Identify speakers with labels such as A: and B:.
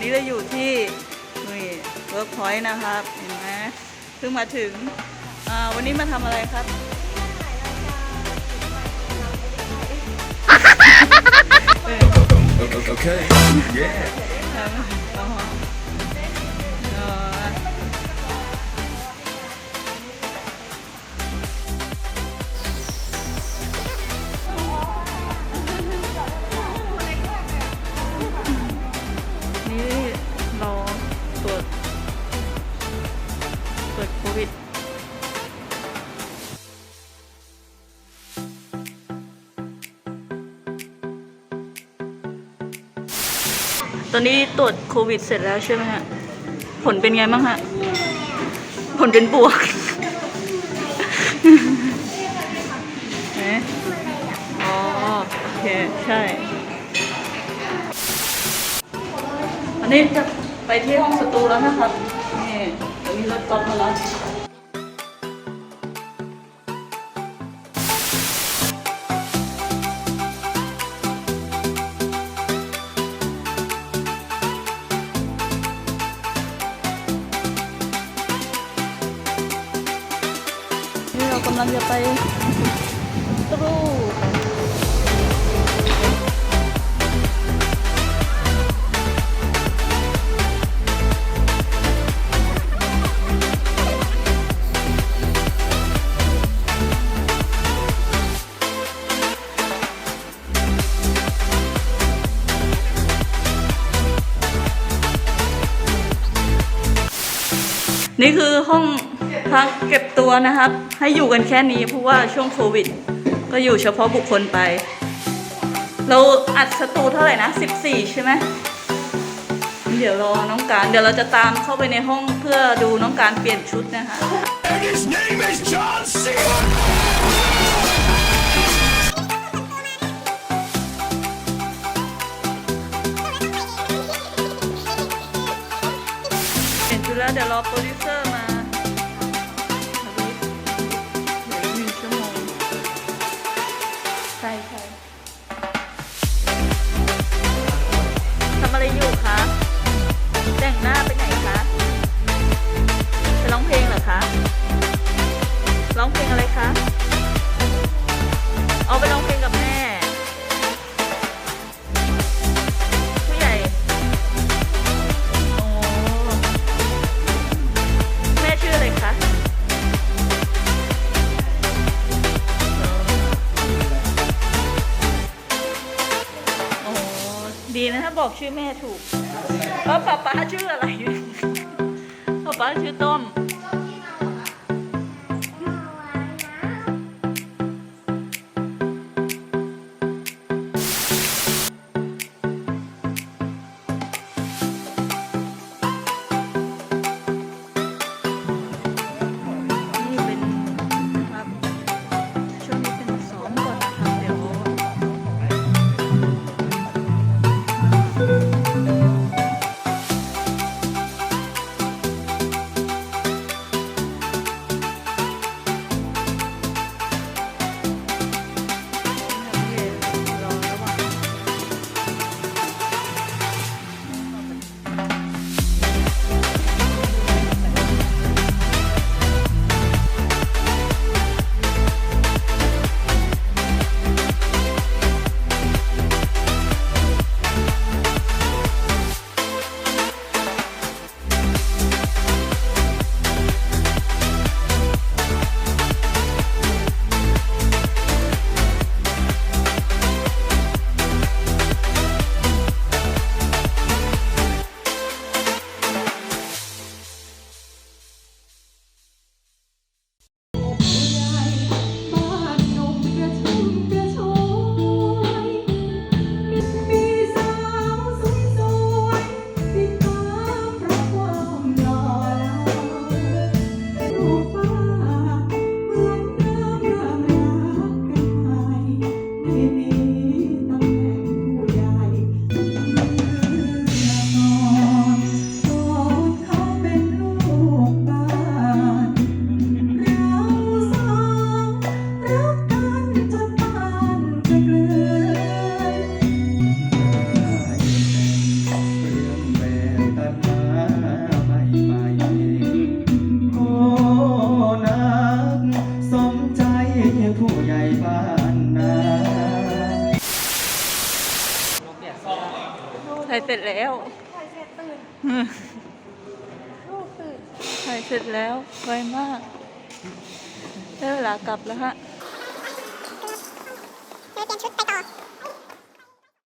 A: นาวันนี้เราอยู่ที่นี่เวิร์กพอยต์นะครับเห็นไหมเพิ่งมาถึงอ่าวันนี้มาทำอะไรครับเออ
B: Okay. Yeah.
A: ตรวจโควิดตอนนี้ตรวจโควิดเสร็จแล้วใช่ไหมฮะ ผลเป็นไงบ้างฮะ ผลเป็นบวกเอ๊ะอ๋อโอเค ใช่ อันนี้จะไปที่ห้องสตูแล้วนะครับ นี่เดี๋ยวมีรถก นี่คือห้องพักเก็บตัวนะครับ ให้อยู่กันแค่นี้เพราะว่าช่วงโควิด ก็อยู่เฉพาะบุคคลไป เราอัดสตูเท่าไหร่นะ 14 ใช่ไหมเดี๋ยวรอน้องการ เดี๋ยวเราจะตามเข้าไปในห้องเพื่อดูน้องการเปลี่ยนชุดนะคะ แล้วเดี๋ยวรอโปรดิวเซอร์มา บอกชื่อแม่ถูกเออป๊าป๊าชื่ออะไรป๊าป๊าชื่อต้ม ถ่ายเสร็จแล้วไวมากได้เวลากลับแล้วฮะ
C: เปลี่ยนชุดไปต่อ